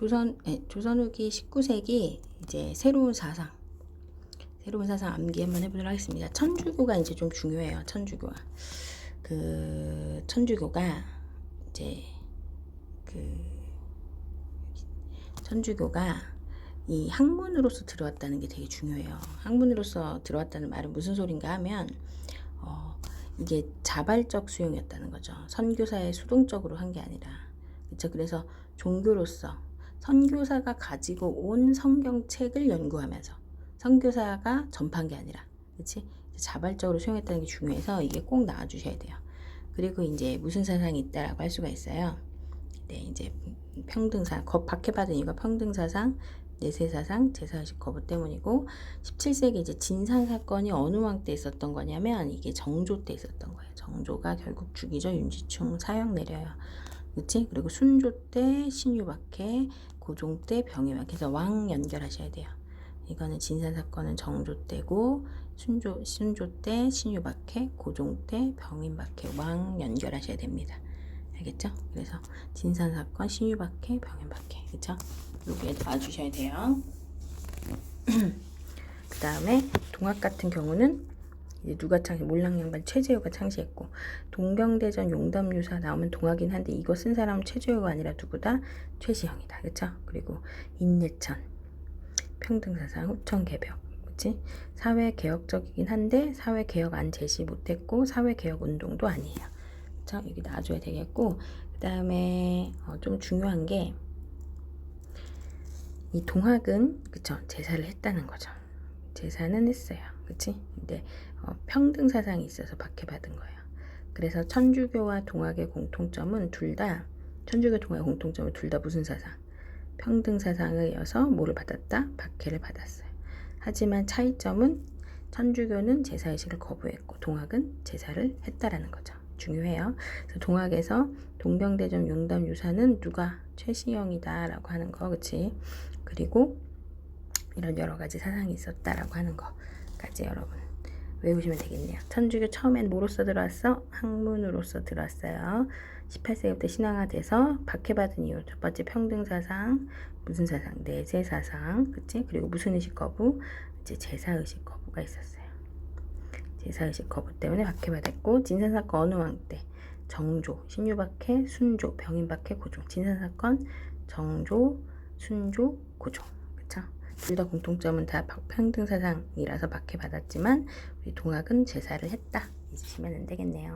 조선 예, 조선 후기 19세기 이제 새로운 사상 새로운 사상 암기 한번 해보도록 하겠습니다. 천주교가 이제 좀 중요해요. 천주교가 그 천주교가 이제 그 천주교가 이 학문으로서 들어왔다는 게 되게 중요해요. 학문으로서 들어왔다는 말은 무슨 소린가 하면 어, 이게 자발적 수용이었다는 거죠. 선교사의 수동적으로 한 게 아니라 그렇죠. 그래서 종교로서 선교사가 가지고 온 성경책을 연구하면서 선교사가 전파한 게 아니라 그렇지 자발적으로 수용했다는 게 중요해서 이게 꼭 나와주셔야 돼요. 그리고 이제 무슨 사상이 있다라고 할 수가 있어요. 네, 이제 평등사, 거 박해받은 이유가 평등사상, 내세사상, 제사의식 거부 때문이고 17세기 이제 진산 사건이 어느 왕 때 있었던 거냐면 이게 정조 때 있었던 거예요. 정조가 결국 죽이죠. 윤지충 사형 내려요. 그렇지? 그리고 순조 때 신유박해, 고종 때 병이박 그래서 왕 연결하셔야 돼요. 이거는 진산 사건은 정조 때고 순조 순조 때 신유박해, 고종 때 병인박해 왕 연결하셔야 됩니다. 알겠죠? 그래서 진산 사건, 신유박해, 병인박해, 그렇죠? 여기에 놔주셔야 돼요. 그 다음에 동학 같은 경우는 이제 누가 창시 몰랑양반 최재호가 창시했고 동경대전 용담유사 나오면 동학이긴 한데 이거 쓴 사람은 최재호가 아니라 누구다? 최시영이다. 그쵸? 그리고 인예천 평등사상 후천개벽. 그치? 사회개혁적이긴 한데 사회개혁 안 제시 못했고 사회개혁 운동도 아니에요. 그쵸? 여기 놔줘야 되겠고 그 다음에 어, 좀 중요한 게 이 동학은 그쵸? 제사를 했다는 거죠 제사는 했어요 그치 근데 어, 평등 사상이 있어서 박해받은 거예요. 그래서 천주교와 동학의 공통점은 둘 다 천주교 동학의 공통점은 둘 다 무슨 사상? 평등 사상에 이어서 뭐를 받았다? 박해를 받았어요. 하지만 차이점은 천주교는 제사 의식을 거부했고 동학은 제사를 했다라는 거죠. 중요해요. 그래서 동학에서 동경대전 용담 유사는 누가 최시영이다라고 하는 거, 그치? 그리고 이런 여러 가지 사상이 있었다라고 하는 거까지 여러분 외우시면 되겠네요. 천주교 처음엔 뭐로서 들어왔어? 학문으로서 들어왔어요. 18세기부터 신앙화돼서 박해받은 이유 첫 번째 평등 사상, 무슨 사상? 내세사상, 그치? 그리고 무슨 의식 거부? 이제 제사 의식 거부가 있었어요. 제사 의식 거부 때문에 박해받았고 진산 사건 어느 왕 때? 정조, 신유 박해, 순조, 병인 박해, 고종. 진산 사건 정조, 순조, 고종. 그쵸? 둘 다 공통점은 다 평등 사상이라서 박해받았지만 우리 동학은 제사를 했다. 잊으시면 안 되겠네요.